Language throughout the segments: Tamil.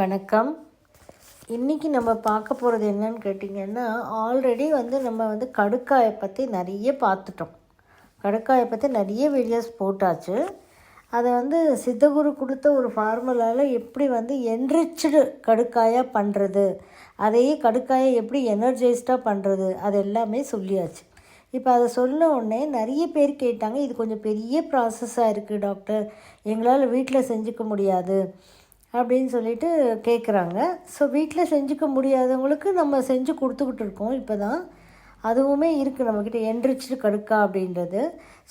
வணக்கம். இன்றைக்கி நம்ம பார்க்க போகிறது என்னன்னு கேட்டிங்கன்னா ஆல்ரெடி வந்து நம்ம வந்து கடுக்காயை பற்றி நிறைய பார்த்துட்டோம். கடுக்காயை பற்றி நிறைய வீடியோஸ் போட்டாச்சு. அதை வந்து சித்தகுரு கொடுத்த ஒரு ஃபார்முலாவில் எப்படி வந்து என்ரிச்சடு கடுக்காயாக பண்ணுறது அதையே கடுக்காயை எப்படி எனர்ஜைஸ்டாக பண்ணுறது அது எல்லாமே சொல்லியாச்சு. இப்போ அதை சொன்ன உடனே நிறைய பேர் கேட்டாங்க இது கொஞ்சம் பெரிய ப்ராசஸாக இருக்குது டாக்டர். எங்களால் வீட்டில் செஞ்சுக்க முடியாது. அப்படின்னு சொல்லிட்டு கேட்குறாங்க ஸோ வீட்டில் செஞ்சுக்க முடியாதவங்களுக்கு நம்ம செஞ்சு கொடுத்துக்கிட்டு இருக்கோம் இப்போ தான் அதுவுமே இருக்குது நம்மக்கிட்ட என்ரிச்சு கடுக்கா அப்படின்றது.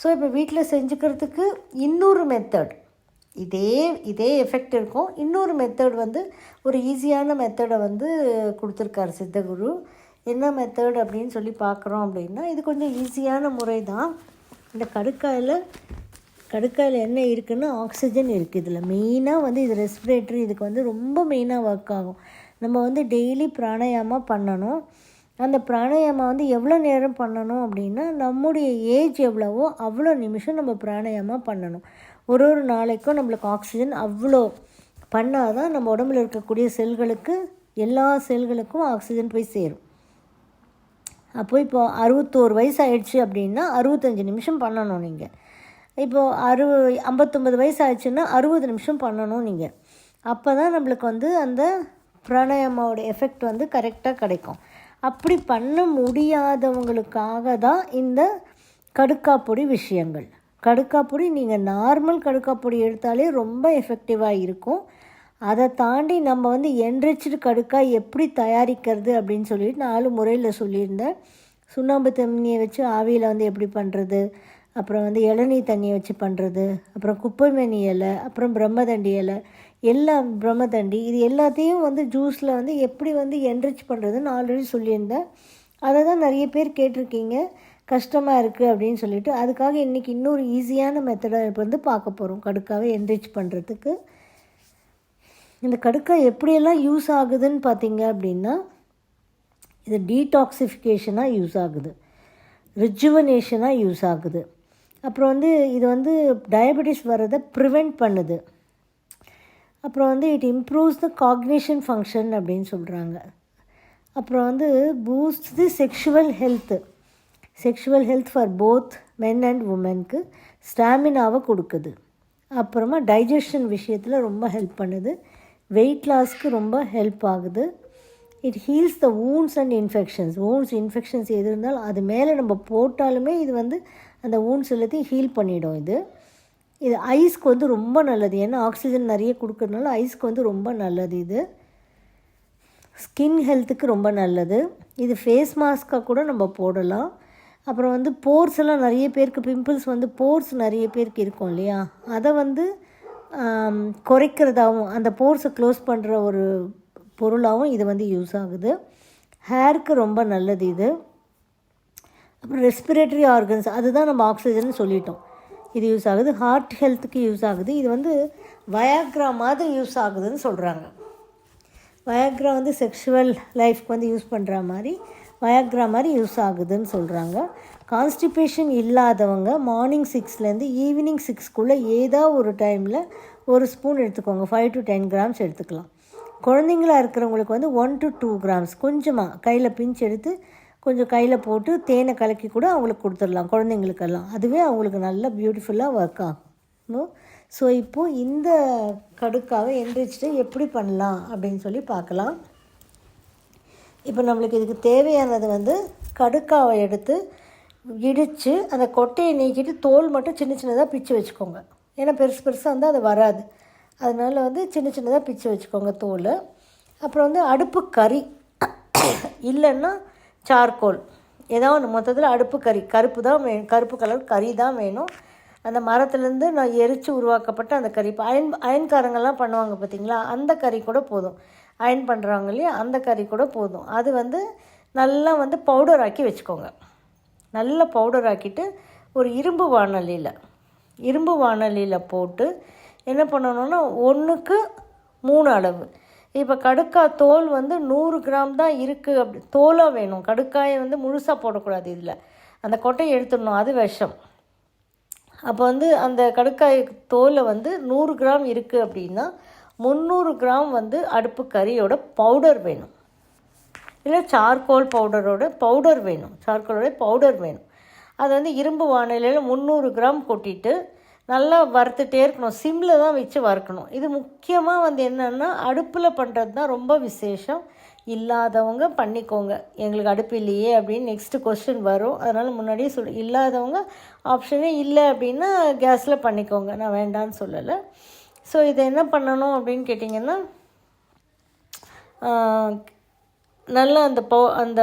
ஸோ இப்போ வீட்டில் செஞ்சுக்கிறதுக்கு இன்னொரு மெத்தட் இதே இதே எஃபெக்ட் இருக்கும். இன்னொரு மெத்தட் வந்து ஒரு ஈஸியான மெத்தடை வந்து கொடுத்துருக்காரு சித்தகுரு. என்ன மெத்தட் அப்படின்னு சொல்லி பார்க்குறோம் அப்படின்னா இது கொஞ்சம் ஈஸியான முறை தான் இந்த கடுக்காயில் கடுக்காயில் என்ன இருக்குன்னா ஆக்சிஜன் இருக்குது இதில். மெயினாக வந்து இது ரெஸ்பிரேட்டரி இதுக்கு வந்து ரொம்ப மெயினாக ஒர்க் ஆகும். நம்ம வந்து டெய்லி பிராணாயாமா பண்ணணும். அந்த பிராணாயாமா வந்து எவ்வளோ நேரம் பண்ணணும் அப்படின்னா நம்முடைய ஏஜ் எவ்வளவோ அவ்வளோ நிமிஷம் நம்ம பிராணாயாமா பண்ணணும். ஒரு ஒரு நாளைக்கும் நம்மளுக்கு ஆக்சிஜன் அவ்வளோ பண்ணால் தான் நம்ம உடம்புல இருக்கக்கூடிய செல்களுக்கு எல்லா செல்களுக்கும் ஆக்சிஜன் போய் சேரும். அப்போ இப்போ அறுபத்தோரு வயசு ஆயிடுச்சு அப்படின்னா அறுபத்தஞ்சி நிமிஷம் பண்ணணும் நீங்கள் இப்போது அறு ஐம்பத்தொம்பது வயசு ஆச்சுன்னா அறுபது நிமிஷம் பண்ணணும் நீங்கள் அப்போ தான் நம்மளுக்கு வந்து அந்த பிராணாயாமாவோட எஃபெக்ட் வந்து கரெக்டாக கிடைக்கும். அப்படி பண்ண முடியாதவங்களுக்காக தான் இந்த கடுக்காப்பொடி விஷயங்கள். கடுக்காப்பொடி நீங்கள் நார்மல் கடுக்காப்பொடி எடுத்தாலே ரொம்ப எஃபெக்டிவாக இருக்கும். அதை தாண்டி நம்ம வந்து என்ரிச்சு கடுக்கா எப்படி தயாரிக்கிறது அப்படின்னு சொல்லிட்டு நாலு முறையில் சொல்லியிருந்தேன். சுண்ணாம்பு தண்ணியை வச்சு ஆவியில் வந்து எப்படி பண்ணுறது அப்புறம் வந்து இளநீ தண்ணியை வச்சு பண்ணுறது அப்புறம் குப்பைமேனி இலை அப்புறம் பிரம்மதண்டி இலை எல்லா பிரம்மதண்டி. இது எல்லாத்தையும் வந்து ஜூஸில் வந்து எப்படி வந்து என்ரிச் பண்ணுறதுன்னு ஆல்ரெடி சொல்லியிருந்தேன். அதை தான் நிறைய பேர் கேட்டிருக்கீங்க. கஷ்டமாக இருக்குது அப்படின்னு சொல்லிட்டு. அதுக்காக இன்றைக்கி இன்னொரு ஈஸியான மெத்தடை இப்போ வந்து பார்க்க போகிறோம் கடுக்காவை என்ரிச் பண்ணுறதுக்கு இந்த கடுக்காய் எப்படியெல்லாம் யூஸ் ஆகுதுன்னு பார்த்தீங்க அப்படின்னா இது டீடாக்சிஃபிகேஷனாக யூஸ் ஆகுது. ரிஜுவனேஷனாக யூஸ் ஆகுது. அப்புறம் வந்து இது வந்து டயபெட்டிஸ் வர்றதை ப்ரிவெண்ட் பண்ணுது. அப்புறம் வந்து it improves the cognition function அப்படின்னு சொல்கிறாங்க அப்புறம் வந்து boost the sexual health sexual health for both men and உமனுக்கு ஸ்டாமினாவை கொடுக்குது. அப்புறமா டைஜஷன் விஷயத்தில் ரொம்ப ஹெல்ப் பண்ணுது. வெயிட் லாஸ்க்கு ரொம்ப ஹெல்ப் ஆகுது. It heals the wounds and infections wounds infections எது இருந்தாலும் அது மேலே நம்ம போட்டாலுமே இது வந்து அந்த ஊன்ஸ் எல்லாத்தையும் ஹீல் பண்ணிடும் இது. இது ஐஸ்க்கு வந்து ரொம்ப நல்லது. ஏன்னா ஆக்சிஜன் நிறைய கொடுக்கறதுனால ஐஸ்க்கு வந்து ரொம்ப நல்லது இது. ஸ்கின் ஹெல்த்துக்கு ரொம்ப நல்லது. இது ஃபேஸ் மாஸ்க்காக கூட நம்ம போடலாம். அப்புறம் வந்து போர்ஸ் எல்லாம் நிறைய பேருக்கு பிம்பிள்ஸ் வந்து போர்ஸ் நிறைய பேருக்கு இருக்கும் இல்லையா? அதை வந்து குறைக்கிறதாகவும் அந்த போர்ஸை க்ளோஸ் பண்ணுற ஒரு பொருளாகவும் இது வந்து யூஸ் ஆகுது. ஹேருக்கு ரொம்ப நல்லது இது. அப்புறம் ரெஸ்பிரேட்டரி ஆர்கன்ஸ் அதுதான் நம்ம ஆக்சிஜன் சொல்லிட்டோம். இது யூஸ் ஆகுது. ஹார்ட் ஹெல்த்துக்கு யூஸ் ஆகுது. இது வந்து வயாக்ரா மாதிரி யூஸ் ஆகுதுன்னு சொல்கிறாங்க வயாக்ரா வந்து செக்ஷுவல் லைஃப்க்கு வந்து யூஸ் பண்ணுற மாதிரி வயாக்ரா மாதிரி யூஸ் ஆகுதுன்னு சொல்கிறாங்க கான்ஸ்டிபேஷன் இல்லாதவங்க மார்னிங் சிக்ஸ்லேருந்து ஈவினிங் சிக்ஸ்க்குள்ளே ஏதோ ஒரு டைமில் ஒரு ஸ்பூன் எடுத்துக்கோங்க. ஃபைவ் டு டென் கிராம்ஸ் எடுத்துக்கலாம். குழந்தைங்களா இருக்கிறவங்களுக்கு வந்து ஒன் டு டூ கிராம்ஸ் கொஞ்சமாக கையில் பிஞ்சு எடுத்து கொஞ்சம் கையில் போட்டு தேனை கலக்கி கூட அவங்களுக்கு கொடுத்துடலாம் குழந்தைங்களுக்கெல்லாம். அதுவே அவங்களுக்கு நல்லா பியூட்டிஃபுல்லாக ஒர்க் ஆகும். ஸோ இப்போது இந்த கடுக்காவை எந்திரிச்சிட்டு எப்படி பண்ணலாம் அப்படின்னு சொல்லி பார்க்கலாம். இப்போ நம்மளுக்கு இதுக்கு தேவையானது வந்து கடுக்காவை எடுத்து இடித்து அந்த கொட்டையை நீக்கிட்டு தோல் மட்டும் சின்ன சின்னதாக பிச்சு வச்சுக்கோங்க. ஏன்னா பெருசு பெருசாக வந்து அது வராது. அதனால வந்து சின்ன சின்னதாக பிச்சு வச்சுக்கோங்க தோல். அப்புறம் வந்து அடுப்பு கறி. இல்லைன்னா சார்கோல். ஏதோ ஒன்று மொத்தத்தில் அடுப்பு கறி. கருப்பு தான் வேணும் கருப்பு கலர் கறி தான் வேணும். அந்த மரத்துலேருந்து நான் எரித்து உருவாக்கப்பட்ட அந்த கறி. இப்போ அயன் அயன்காரங்கெல்லாம் பண்ணுவாங்க பார்த்தீங்களா அந்த கறி கூட போதும். அயன் பண்ணுறாங்க இல்லையா? அந்த கறி கூட போதும். அது வந்து நல்லா வந்து பவுடர் ஆக்கி வச்சுக்கோங்க. நல்லா பவுடர் ஆக்கிட்டு ஒரு இரும்பு வாணலியில் இரும்பு வாணலியில் போட்டு என்ன பண்ணணும்னா ஒன்றுக்கு மூணு அளவு. இப்போ கடுக்காய் தோல் வந்து நூறு கிராம் தான் இருக்குது அப்படி தோலாக வேணும். கடுக்காயை வந்து முழுசாக போடக்கூடாது இதில். அந்த கொட்டையை எடுத்துடணும். அது விஷம். அப்போ வந்து அந்த கடுக்காய் தோலை வந்து நூறு கிராம் இருக்குது அப்படின்னா முந்நூறு கிராம் வந்து அடுப்பு கறியோட பவுடர் வேணும். இல்லை சார்கோல் பவுடரோட பவுடர் வேணும். சார்கோலோட பவுடர் வேணும். அது வந்து இரும்பு வானிலையில் முந்நூறு கிராம் கொட்டிட்டு நல்லா வறுத்துட்டே இருக்கணும். சிம்மில் தான் வச்சு வறுக்கணும். இது முக்கியமாக வந்து என்னென்னா அடுப்பில் பண்ணுறது தான் ரொம்ப விசேஷம். இல்லாதவங்க பண்ணிக்கோங்க. எங்களுக்கு அடுப்பு இல்லையே அப்படின்னு நெக்ஸ்ட்டு கொஸ்டின் வரும். அதனால் முன்னாடியே சொல் இல்லாதவங்க ஆப்ஷனே இல்லை அப்படின்னா கேஸில் பண்ணிக்கோங்க. நான் வேண்டான்னு சொல்லலை. ஸோ இதை என்ன பண்ணணும் அப்படின்னு கேட்டிங்கன்னா நல்லா அந்த பவு அந்த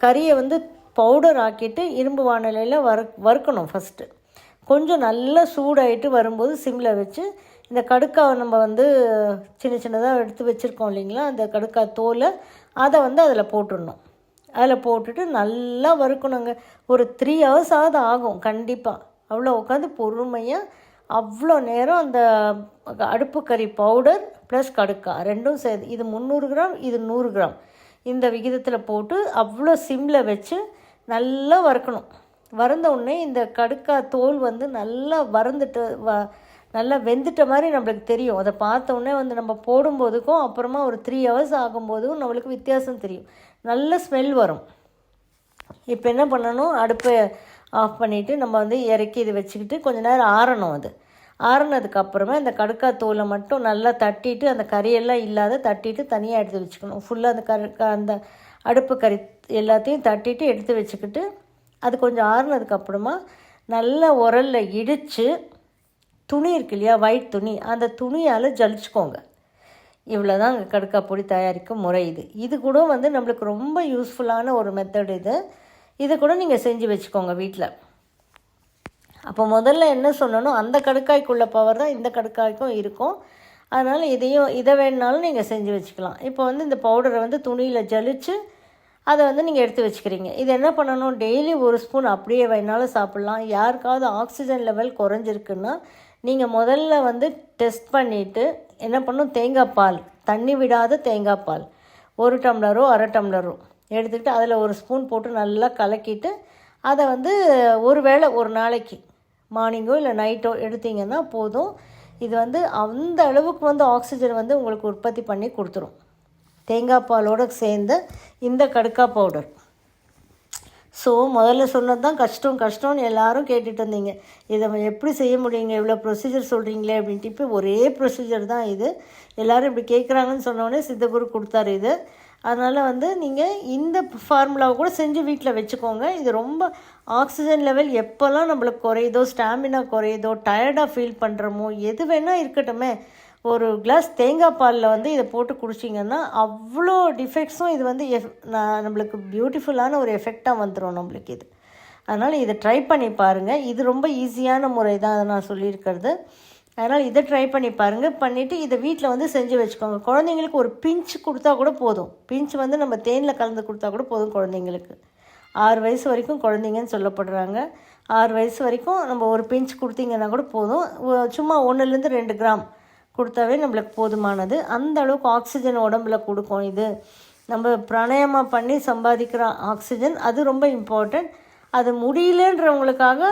கறியை வந்து பவுடர் ஆக்கிட்டு இரும்பு வானிலையில் வறு வறுக்கணும் ஃபஸ்ட்டு கொஞ்சம் நல்லா சூடாயிட்டு வரும்போது சிம்மில் வச்சு இந்த கடுக்காவை நம்ம வந்து சின்ன சின்னதாக எடுத்து வச்சுருக்கோம் இல்லைங்களா? அந்த கடுக்காய் தோலை அதை வந்து அதில் போட்டுடணும். அதில் போட்டுட்டு நல்லா வறுக்கணுங்க. ஒரு த்ரீ ஹவர்ஸ் ஆகுது ஆகும் கண்டிப்பாக அவ்வளோ உட்காந்து பொறுமையாக அவ்வளோ நேரம் அந்த அடுப்பு கறி பவுடர் ப்ளஸ் கடுக்காய் ரெண்டும் சேர்த்து இது முந்நூறு கிராம் இது நூறு கிராம். இந்த விகிதத்தில் போட்டு அவ்வளோ சிம்மில் வச்சு நல்லா வறுக்கணும். வறந்த உடனே இந்த கடுக்கா தோல் வந்து நல்லா வறந்துட்டு வ நல்லா வெந்துட்ட மாதிரி நம்மளுக்கு தெரியும். அதை பார்த்த உடனே வந்து நம்ம போடும்போதுக்கும் அப்புறமா ஒரு த்ரீ ஹவர்ஸ் ஆகும்போதும் நம்மளுக்கு வித்தியாசம் தெரியும். நல்ல ஸ்மெல் வரும். இப்போ என்ன பண்ணணும்? அடுப்பை ஆஃப் பண்ணிவிட்டு நம்ம வந்து இறக்கி இது வச்சுக்கிட்டு கொஞ்ச நேரம் ஆறணும் அது. ஆறுனதுக்கு அப்புறமா இந்த கடுக்காய் தோலை மட்டும் நல்லா தட்டிட்டு அந்த கறியெல்லாம் இல்லாத தட்டிட்டு தனியாக எடுத்து வச்சுக்கணும். ஃபுல்லாக அந்த கரு அந்த அடுப்பு கறி எல்லாத்தையும் தட்டிட்டு எடுத்து வச்சுக்கிட்டு அது கொஞ்சம் ஆறுனதுக்கப்புறமா நல்ல உரலில் இடித்து துணி இருக்கு இல்லையா ஒயிட் துணி அந்த துணியால் ஜலிச்சுக்கோங்க. இவ்வளோ தான் அங்கே கடுக்காய் பொடி தயாரிக்கும் முறை இது. இது கூட வந்து நம்மளுக்கு ரொம்ப யூஸ்ஃபுல்லான ஒரு மெத்தட் இது. இது கூட நீங்கள் செஞ்சு வச்சுக்கோங்க வீட்டில் அப்போ முதல்ல என்ன சொல்லணும் அந்த கடுக்காய்க்குள்ள பவர் தான் இந்த கடுக்காய்க்கும் இருக்கும். அதனால் இதையும் இதை வேணுனாலும் நீங்கள் செஞ்சு வச்சுக்கலாம். இப்போ வந்து இந்த பவுடரை வந்து துணியில் ஜலிச்சு அதை வந்து நீங்கள் எடுத்து வச்சுக்கிறீங்க. இது என்ன பண்ணணும்? டெய்லி ஒரு ஸ்பூன் அப்படியே வேணாலும் சாப்பிட்லாம். யாருக்காவது ஆக்சிஜன் லெவல் குறைஞ்சிருக்குன்னா நீங்கள் முதல்ல வந்து டெஸ்ட் பண்ணிவிட்டு என்ன பண்ணும்? தேங்காய் பால். தண்ணி விடாத தேங்காய் பால். ஒரு டம்ளரோ அரை டம்ளரோ எடுத்துக்கிட்டு அதில் ஒரு ஸ்பூன் போட்டு நல்லா கலக்கிட்டு அதை வந்து ஒரு வேளை ஒரு நாளைக்கு மார்னிங்கோ இல்லை நைட்டோ எடுத்தீங்கன்னா போதும். இது வந்து அந்த அளவுக்கு வந்து ஆக்சிஜன் வந்து உங்களுக்கு உற்பத்தி பண்ணி கொடுத்துரும். தேங்காய் பாலோடு சேர்ந்து இந்த கடுக்காய் பவுடர் ஸோ முதல்ல சொன்னது தான் கஷ்டம் கஷ்டம்னு எல்லாரும் கேட்டுட்டு இருந்தீங்க. இதை எப்படி செய்ய முடியுங்க? இவ்வளோ ப்ரொசீஜர் சொல்கிறீங்களே அப்படின்ட்டு இப்போ ஒரே ப்ரொசீஜர் தான் இது. எல்லோரும் இப்படி கேட்குறாங்கன்னு சொன்னோடனே சித்தகுரு கொடுத்தாரு இது. அதனால் வந்து நீங்கள் இந்த ஃபார்முலாவை கூட செஞ்சு வீட்டில் வச்சுக்கோங்க. இது ரொம்ப ஆக்சிஜன் லெவல் எப்போல்லாம் நம்மளுக்கு குறையுதோ ஸ்டாமினா குறையுதோ டயர்டாக ஃபீல் பண்ணுறோமோ எது வேணால் இருக்கட்டுமே ஒரு கிளாஸ் தேங்காய் பாலில் வந்து இதை போட்டு குடிச்சிங்கன்னா அவ்வளோ டிஃபெக்ட்ஸும் இது வந்து எஃப் நான் நம்மளுக்கு பியூட்டிஃபுல்லான ஒரு எஃபெக்டாக வந்துடும் நம்மளுக்கு இது. அதனால் இதை ட்ரை பண்ணி பாருங்கள் இது ரொம்ப ஈஸியான முறை தான் அதை நான் சொல்லியிருக்கிறது. அதனால் இதை ட்ரை பண்ணி பாருங்கள் பண்ணிவிட்டு இதை வீட்டில் வந்து செஞ்சு வச்சுக்கோங்க. குழந்தைங்களுக்கு ஒரு பிஞ்ச் கொடுத்தா கூட போதும். பிஞ்ச் வந்து நம்ம தேனில் கலந்து கொடுத்தா கூட போதும் குழந்தைங்களுக்கு. ஆறு வயசு வரைக்கும் குழந்தைங்கன்னு சொல்லப்படுறாங்க. ஆறு வயசு வரைக்கும் நம்ம ஒரு பிஞ்ச் கொடுத்தீங்கன்னா கூட போதும். சும்மா ஒன்றுலேருந்து ரெண்டு கிராம் கொடுத்தாவே நம்மளுக்கு போதுமானது. அந்த அளவுக்கு ஆக்சிஜன் உடம்புல கொடுக்கும் இது. நம்ம பிராணாயாமம் பண்ணி சம்பாதிக்கிற ஆக்சிஜன் அது ரொம்ப இம்பார்ட்டண்ட் அது முடியலன்றவங்களுக்காக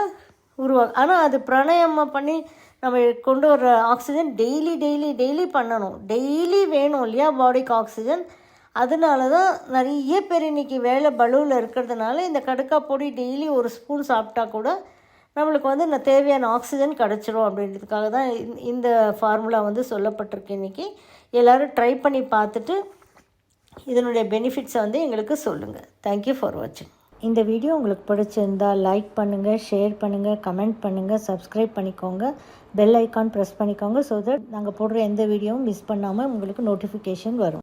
உருவா ஆனால் அது பிராணாயாமம் பண்ணி நம்ம கொண்டு வர்ற ஆக்சிஜன் டெய்லி டெய்லி டெய்லி பண்ணணும். டெய்லி வேணும் இல்லையா பாடிக்கு ஆக்சிஜன் அதனால தான் நிறைய பேர் இன்றைக்கி வேலை பலுவில் இருக்கிறதுனால இந்த கடுக்கா பொடி டெய்லி ஒரு ஸ்பூன் சாப்பிட்டா கூட நம்மளுக்கு வந்து இந்த தேவையான ஆக்சிஜன் கிடச்சிரும் அப்படின்றதுக்காக தான் இந்த ஃபார்முலா வந்து சொல்லப்பட்டிருக்கு இன்றைக்கி எல்லோரும் ட்ரை பண்ணி பார்த்துட்டு இதனுடைய பெனிஃபிட்ஸை வந்து எங்களுக்கு சொல்லுங்கள் தேங்க்யூ ஃபார் வாட்சிங் இந்த வீடியோ உங்களுக்கு பிடிச்சிருந்தால் லைக் பண்ணுங்கள் ஷேர் பண்ணுங்கள் கமெண்ட் பண்ணுங்கள் சப்ஸ்கிரைப் பண்ணிக்கோங்க. பெல் ஐக்கான் ப்ரெஸ் பண்ணிக்கோங்க ஸோ தட் நாங்கள் போடுற எந்த வீடியோவும் மிஸ் பண்ணாமல் உங்களுக்கு நோட்டிஃபிகேஷன் வரும்.